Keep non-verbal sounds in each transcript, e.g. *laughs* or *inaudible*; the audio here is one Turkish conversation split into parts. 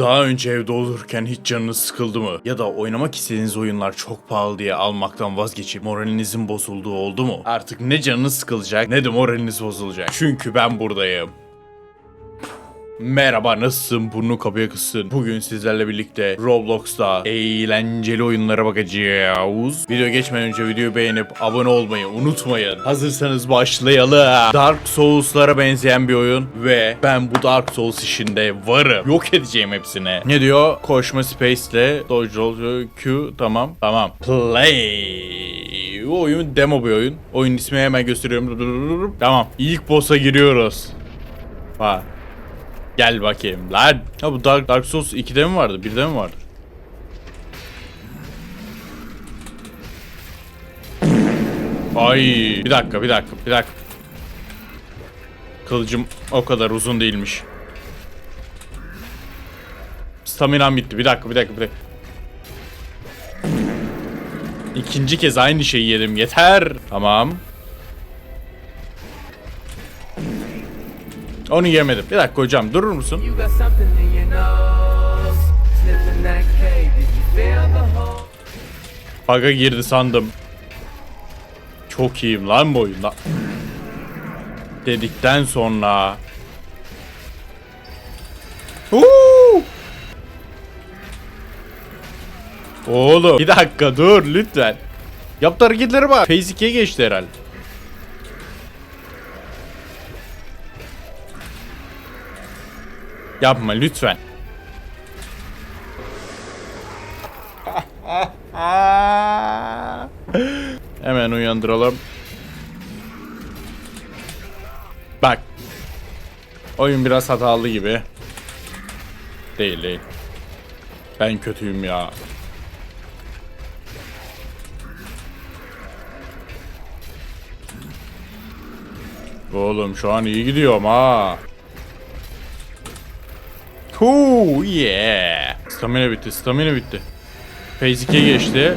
Daha önce evde olurken hiç canınız sıkıldı mı? Ya da oynamak istediğiniz oyunlar çok pahalı diye almaktan vazgeçip moralinizin bozulduğu oldu mu? Artık ne canınız sıkılacak ne de moraliniz bozulacak. Çünkü ben buradayım. Merhaba nasılsın burnu kapıya kızsın. Bugün sizlerle birlikte Roblox'ta eğlenceli oyunlara bakacağız. Video geçmeden önce videoyu beğenip abone olmayı unutmayın. Hazırsanız başlayalım. Dark Souls'lara benzeyen bir oyun ve ben bu Dark Souls işinde varım. Yok edeceğim hepsini. Ne diyor? Koşma space ile dodge roll Q tamam. Tamam. Play. Bu oyun demo bir oyun. Oyun ismi hemen gösteriyorum. Tamam. İlk boss'a giriyoruz. Bak. Gel bakayım lan. Ha bu Dark, Dark Souls 2'de mi vardı? 1'de mi vardı? Ay bir dakika bir dakika bir dakika. Kılıcım o kadar uzun değilmiş. Staminam bitti. Bir dakika bir dakika bir dakika. İkinci kez aynı şeyi yedim. Yeter. Tamam. Onu yemedim. Bir dakika hocam durur musun? Bug'a girdi sandım. Çok iyiyim lan bu oyunda. Dedikten sonra. Huu! Oğlum bir dakika dur lütfen. Yaptı hareketlere bak. Phase 2'ye geçti herhalde. Yapma lütfen. *laughs* Hemen uyandıralım. Bak. Oyun biraz hatalı gibi. Değil değil. Ben kötüyüm ya. Oğlum şu an iyi gidiyorum ha. Huu yeah. Stamina bitti, stamina bitti. Phase 2'ye geçti.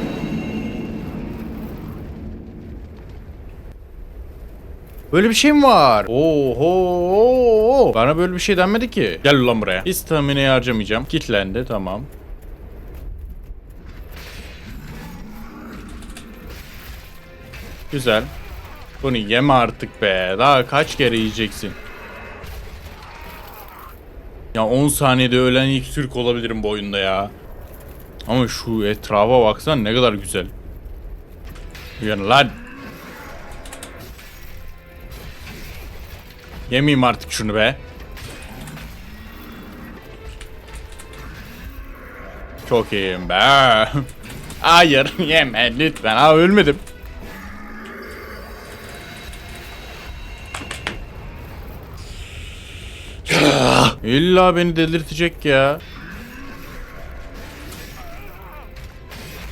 Böyle bir şey mi var? Oho. Bana böyle bir şey denmedi ki. Gel ulan buraya. Hiç stamina'yı harcamayacağım. Kitlendi tamam. Güzel. Bunu yeme artık be. Daha kaç kere yiyeceksin? Ya 10 saniyede ölen ilk Türk olabilirim bu oyunda ya. Ama şu etrafa baksana ne kadar güzel. Yani lan. Yemeyeyim artık şunu be. Çok iyiyim be. *laughs* Hayır yeme lütfen. Ha ölmedim. İlla beni delirtecek ya.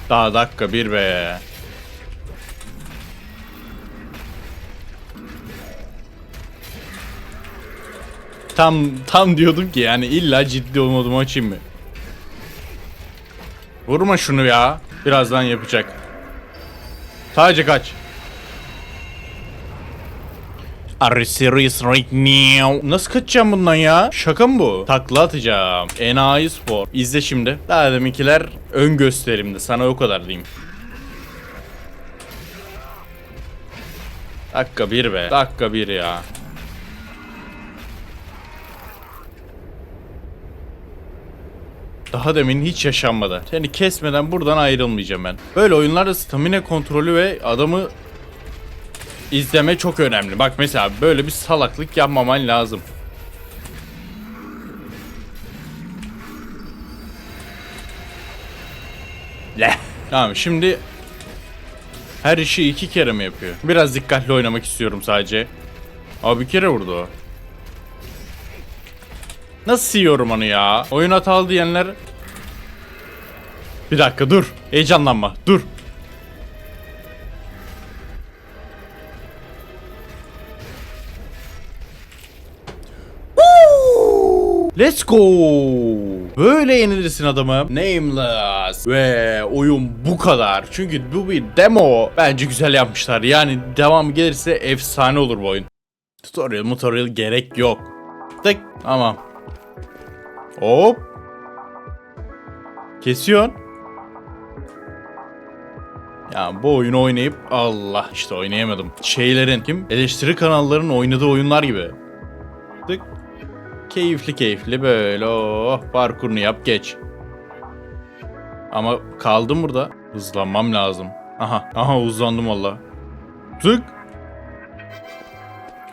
Daha dakika bir be. Tam tam diyordum ki yani illa ciddi olmadım açayım mı? Vurma şunu ya. Birazdan yapacak. Sadece kaç. Are you serious right now? Nasıl kaçacağım bundan ya? Şaka mı bu? Takla atacağım. Enayi spor. İzle şimdi. Daha deminkiler ön gösterimdi. Sana o kadar diyeyim. Dakika bir be. Dakika bir ya. Daha demin hiç yaşanmadı. Seni kesmeden buradan ayrılmayacağım ben. Böyle oyunlarda stamina kontrolü ve adamı izleme çok önemli. Bak mesela böyle bir salaklık yapmaman lazım. Le. Tamam şimdi her işi iki kere mi yapıyor? Biraz dikkatli oynamak istiyorum sadece. Abi bir kere vurdu o. Nasıl yiyorum onu ya? Oyun hatalı diyenler... Bir dakika dur. Heyecanlanma. Dur. Let's go. Böyle yenilirsin adamı. Nameless. Ve oyun bu kadar. Çünkü bu bir demo. Bence güzel yapmışlar. Yani devam gelirse efsane olur bu oyun. Tutorial tutorial gerek yok. Tık. Tamam. Hop. Kesiyorsun. Ya bu oyunu oynayıp Allah işte oynayamadım. Şeylerin kim? Eleştiri kanallarının oynadığı oyunlar gibi. Tık. Keyifli keyifli böyle oh parkurunu yap geç. Ama kaldım burada. Hızlanmam lazım. Aha aha hızlandım valla. Tık.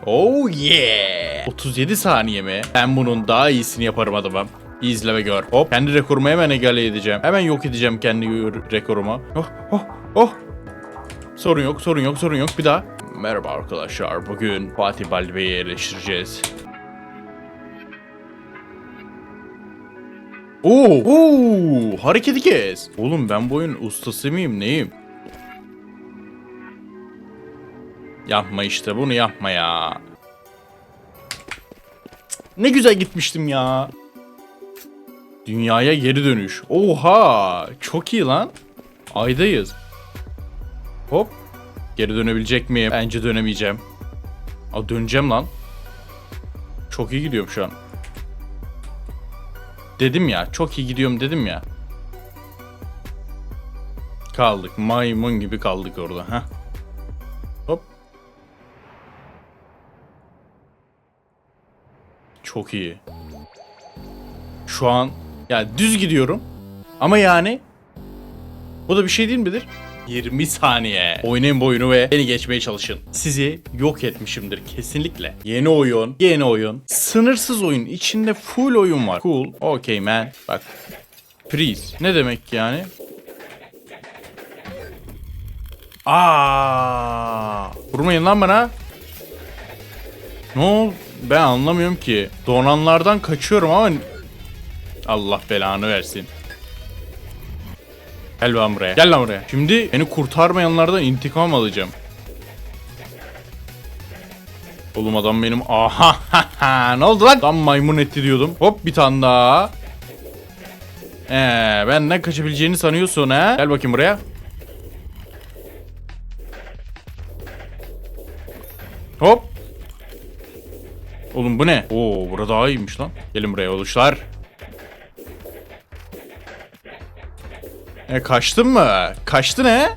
Oh yeah. 37 saniye mi? Ben bunun daha iyisini yaparım adamım. İzle ve gör. Hop. Kendi rekorumu hemen egale edeceğim. Hemen yok edeceğim kendi rekorumu. Oh oh oh. Sorun yok, sorun yok, sorun yok. Bir daha. Merhaba arkadaşlar. Bugün Fatih Balbe'yi eleştireceğiz. Oo, oo, hareketi kes. Oğlum ben bu oyunun ustası mıyım, neyim? Yapma işte bunu yapma ya. Ne güzel gitmiştim ya. Dünyaya geri dönüş. Oha! Çok iyi lan. Aydayız. Hop. Geri dönebilecek miyim? Bence dönemeyeceğim. Aa döneceğim lan. Çok iyi gidiyorum şu an. Dedim ya, çok iyi gidiyorum dedim ya. Kaldık. Maymun gibi kaldık orada. ha. Hop. Çok iyi. Şu an ya düz gidiyorum. Ama yani bu da bir şey değil midir? 20 saniye. Oynayın bu oyunu ve beni geçmeye çalışın. Sizi yok etmişimdir kesinlikle. Yeni oyun, yeni oyun. Sınırsız oyun. İçinde full oyun var. Cool. Okay man. Bak. Freeze. Ne demek yani? Aa! Vurmayın lan bana. Ne oldu? Ben anlamıyorum ki. Donanlardan kaçıyorum ama Allah belanı versin. Gel lan buraya. Gel lan buraya. Şimdi beni kurtarmayanlardan intikam alacağım. Oğlum adam benim. Aha *laughs* ne oldu lan? Tam maymun etti diyordum. Hop bir tane daha. Ee, benden kaçabileceğini sanıyorsun ha? Gel bakayım buraya. Hop. Oğlum bu ne? Oo burada daha iyiymiş lan. Gelin buraya oluşlar. E kaçtın mı? Kaçtı ne?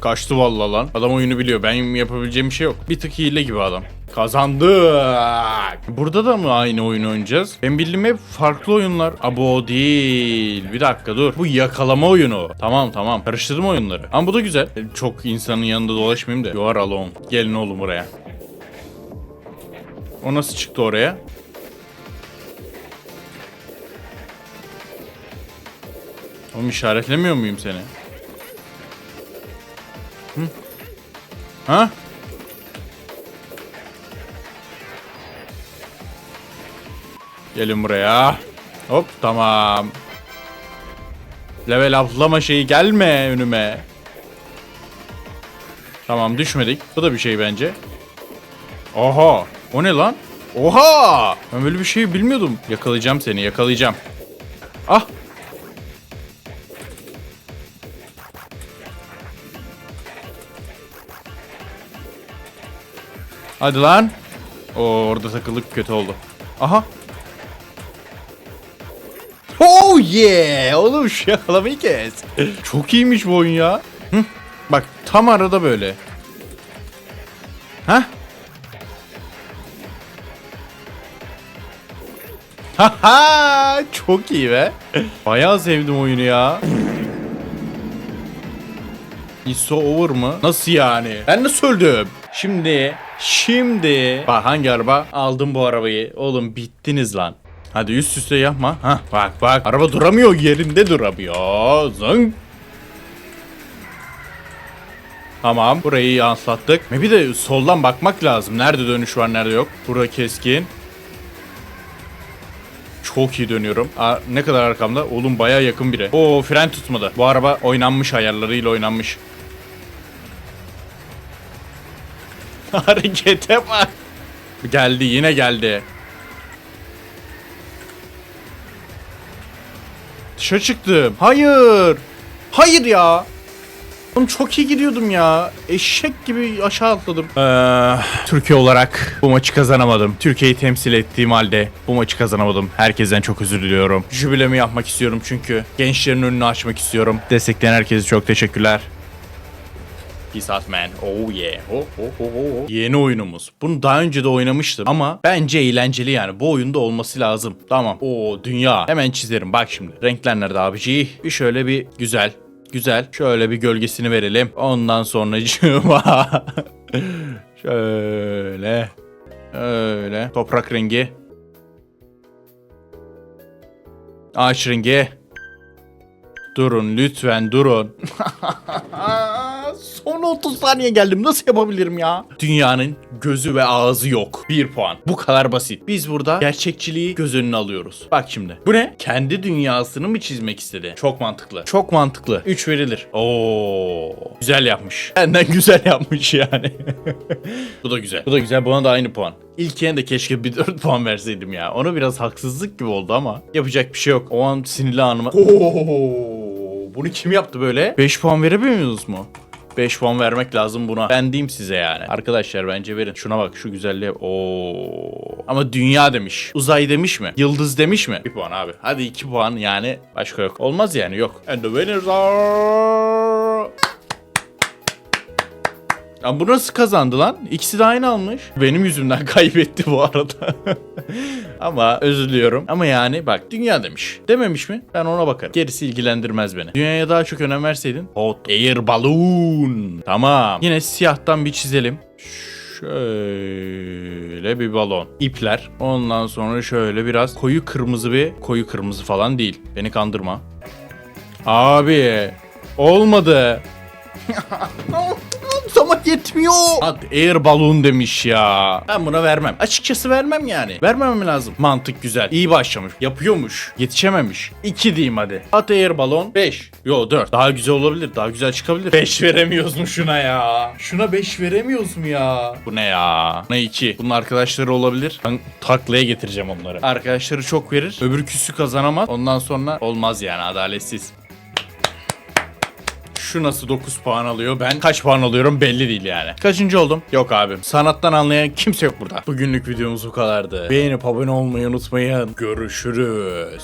Kaçtı vallahi lan. Adam oyunu biliyor. Ben yapabileceğim bir şey yok. Bir tık hile gibi adam. Kazandık. Burada da mı aynı oyunu oynayacağız? Ben bildiğim hep farklı oyunlar. Abo o değil. Bir dakika dur. Bu yakalama oyunu. Tamam tamam. Karıştırdım oyunları. Ama bu da güzel. Çok insanın yanında dolaşmayayım da. You are alone. Gelin oğlum buraya. O nasıl çıktı oraya? Oğlum işaretlemiyor muyum seni? Hı? Ha? Gelin buraya. Hop tamam. Level atlama şeyi gelme önüme. Tamam düşmedik. Bu da bir şey bence. Oha. O ne lan? Oha! Ben böyle bir şey bilmiyordum. Yakalayacağım seni yakalayacağım. Ah Hadi lan. Oo, orada takılık kötü oldu. Aha. Oh yeah! Oğlum şu yakalamayı kes. Çok iyiymiş bu oyun ya. Hı? Bak tam arada böyle. Ha? Haha çok iyi be. Bayağı sevdim oyunu ya. It's over mı? Nasıl yani? Ben nasıl öldüm? Şimdi, şimdi. Bak hangi araba? Aldım bu arabayı. Oğlum bittiniz lan. Hadi üst üste yapma. Ha bak bak. Araba duramıyor yerinde duramıyor. Zın. Tamam burayı yansıttık. Bir de soldan bakmak lazım. Nerede dönüş var nerede yok. Burada keskin. Çok iyi dönüyorum. Aa, ne kadar arkamda? Oğlum baya yakın biri. Oo fren tutmadı. Bu araba oynanmış ayarlarıyla oynanmış. *laughs* Harekete bak. Geldi yine geldi. Dışarı çıktım. Hayır. Hayır ya. Oğlum çok iyi gidiyordum ya. Eşek gibi aşağı atladım. Ee, Türkiye olarak bu maçı kazanamadım. Türkiye'yi temsil ettiğim halde bu maçı kazanamadım. Herkesten çok özür diliyorum. Jübilemi yapmak istiyorum çünkü. Gençlerin önünü açmak istiyorum. Destekleyen herkese çok teşekkürler. Peace out man. Oh yeah. Oh, oh, oh, oh. Yeni oyunumuz. Bunu daha önce de oynamıştım ama bence eğlenceli yani. Bu oyunda olması lazım. Tamam. Oo dünya. Hemen çizerim. Bak şimdi. Renkler nerede abici? Bir şöyle bir güzel. Güzel. Şöyle bir gölgesini verelim. Ondan sonra *laughs* şöyle. Öyle. Toprak rengi. Ağaç rengi. Durun lütfen durun. *laughs* Son 30 saniye geldim. Nasıl yapabilirim ya? Dünyanın gözü ve ağzı yok. 1 puan. Bu kadar basit. Biz burada gerçekçiliği göz önüne alıyoruz. Bak şimdi. Bu ne? Kendi dünyasını mı çizmek istedi? Çok mantıklı. Çok mantıklı. 3 verilir. Oo. Güzel yapmış. Benden güzel yapmış yani. *laughs* Bu da güzel. Bu da güzel. Buna da aynı puan. İlkine de keşke bir 4 puan verseydim ya. Ona biraz haksızlık gibi oldu ama yapacak bir şey yok. O an sinirli anıma... *laughs* Oo, bunu kim yaptı böyle? 5 puan verebiliyoruz mu? 5 puan vermek lazım buna. Ben diyeyim size yani. Arkadaşlar bence verin. Şuna bak şu güzelliğe. Oo. Ama dünya demiş. Uzay demiş mi? Yıldız demiş mi? 1 puan abi. Hadi 2 puan yani. Başka yok. Olmaz yani yok. And the winners are... Ya bu nasıl kazandı lan? İkisi de aynı almış. Benim yüzümden *laughs* kaybetti bu arada. *laughs* Ama özür diliyorum. Ama yani bak dünya demiş. Dememiş mi? Ben ona bakarım. Gerisi ilgilendirmez beni. Dünyaya daha çok önem verseydin. Hot air balloon. Tamam. Yine siyahtan bir çizelim. Şöyle bir balon. İpler. Ondan sonra şöyle biraz koyu kırmızı bir koyu kırmızı falan değil. Beni kandırma. Abi olmadı. *laughs* Zaman yetmiyor. Hadi air balloon demiş ya. Ben buna vermem. Açıkçası vermem yani. Vermemem lazım. Mantık güzel. İyi başlamış. Yapıyormuş. Yetişememiş. 2 diyeyim hadi. At air balon 5. Yo 4. Daha güzel olabilir. Daha güzel çıkabilir. 5 veremiyoruz mu şuna ya? Şuna 5 veremiyoruz mu ya? Bu ne ya? Ne 2? Bunun arkadaşları olabilir. Ben taklaya getireceğim onları. Arkadaşları çok verir. Öbürküsü kazanamaz. Ondan sonra olmaz yani adaletsiz. Şu nasıl 9 puan alıyor? Ben kaç puan alıyorum belli değil yani. Kaçıncı oldum? Yok abi. Sanattan anlayan kimse yok burada. Bugünlük videomuz bu kadardı. Beğenip abone olmayı unutmayın. Görüşürüz.